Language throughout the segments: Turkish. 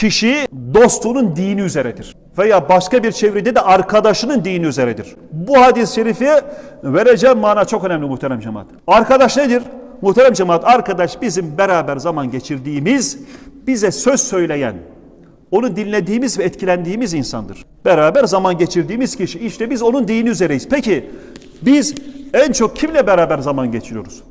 kişi dostunun dini üzeredir. Veya başka bir çevrede de arkadaşının dini üzeredir. Bu hadis-i şerifi vereceğim mana çok önemli muhterem cemaat. Arkadaş nedir? Muhterem cemaat arkadaş bizim beraber zaman geçirdiğimiz, bize söz söyleyen, onu dinlediğimiz ve etkilendiğimiz insandır. Beraber zaman geçirdiğimiz kişi. İşte biz onun dini üzereyiz. Peki biz en çok kimle beraber zaman geçiriyoruz?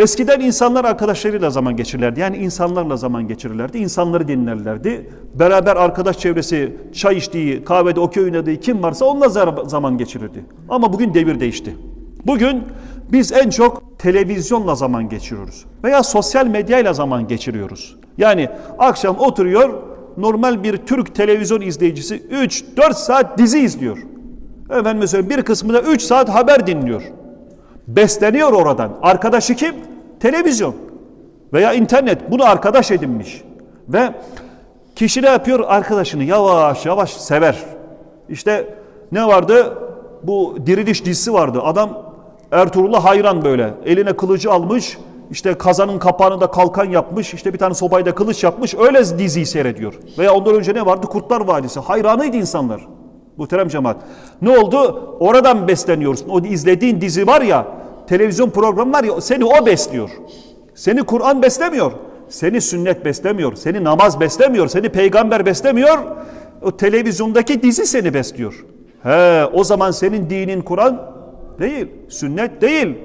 Eskiden insanlar arkadaşlarıyla zaman geçirirlerdi. Yani insanlarla zaman geçirirlerdi. İnsanları dinlerlerdi. Beraber arkadaş çevresi çay içtiği, kahvede okey oynadığı kim varsa onunla zaman geçirirdi. Ama bugün devir değişti. Bugün biz en çok televizyonla zaman geçiriyoruz. Veya sosyal medyayla zaman geçiriyoruz. Yani akşam oturuyor normal bir Türk televizyon izleyicisi 3-4 saat dizi izliyor. Efendim söyleyeyim bir kısmı da 3 saat haber dinliyor. Besleniyor oradan. Arkadaşı kim? Televizyon veya internet. Bunu arkadaş edinmiş. Ve kişi ne yapıyor? Arkadaşını yavaş yavaş sever. İşte ne vardı? Bu diriliş dizisi vardı. Adam Ertuğrul'a hayran böyle. Eline kılıcı almış. İşte kazanın kapağını da kalkan yapmış. İşte bir tane sobayda kılıç yapmış. Öyle diziyi seyrediyor. Veya ondan önce ne vardı? Kurtlar Vadisi. Hayranıydı insanlar. Muhterem cemaat. Ne oldu? Oradan besleniyorsun. O izlediğin dizi var ya, televizyon programı var ya, seni o besliyor. Seni Kur'an beslemiyor. Seni sünnet beslemiyor. Seni namaz beslemiyor. Seni peygamber beslemiyor. O televizyondaki dizi seni besliyor. He, o zaman senin dinin Kur'an değil, sünnet değil,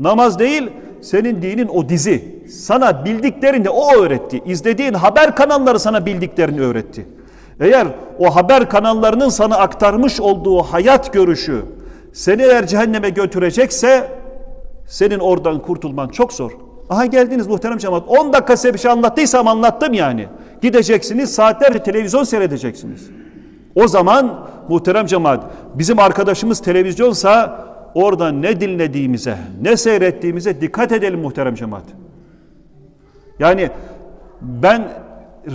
namaz değil. Senin dinin o dizi. Sana bildiklerini o öğretti. İzlediğin haber kanalları sana bildiklerini öğretti. Eğer o haber kanallarının sana aktarmış olduğu hayat görüşü seni eğer cehenneme götürecekse senin oradan kurtulman çok zor. Aha geldiniz muhterem cemaat. 10 dakika size bir şey anlattıysam anlattım yani. Gideceksiniz saatlerce televizyon seyredeceksiniz. O zaman muhterem cemaat bizim arkadaşımız televizyonsa orada ne dinlediğimize, ne seyrettiğimize dikkat edelim muhterem cemaat. Yani ben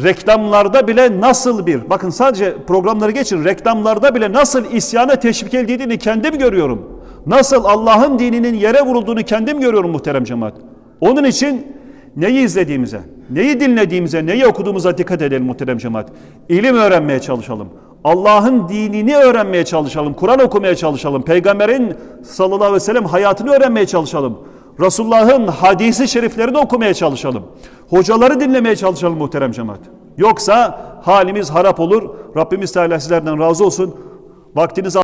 reklamlarda bile nasıl bir, bakın sadece programları geçin, reklamlarda bile nasıl isyana teşvik edildiğini kendim görüyorum. Nasıl Allah'ın dininin yere vurulduğunu kendim görüyorum muhterem cemaat. Onun için neyi izlediğimize, neyi dinlediğimize, neyi okuduğumuza dikkat edelim muhterem cemaat. İlim öğrenmeye çalışalım. Allah'ın dinini öğrenmeye çalışalım. Kur'an okumaya çalışalım. Peygamberin sallallahu aleyhi ve sellem hayatını öğrenmeye çalışalım. Resulullah'ın hadisi şeriflerini okumaya çalışalım. Hocaları dinlemeye çalışalım muhterem cemaat. Yoksa halimiz harap olur. Rabbimiz Teala sizlerden razı olsun. Vaktinizi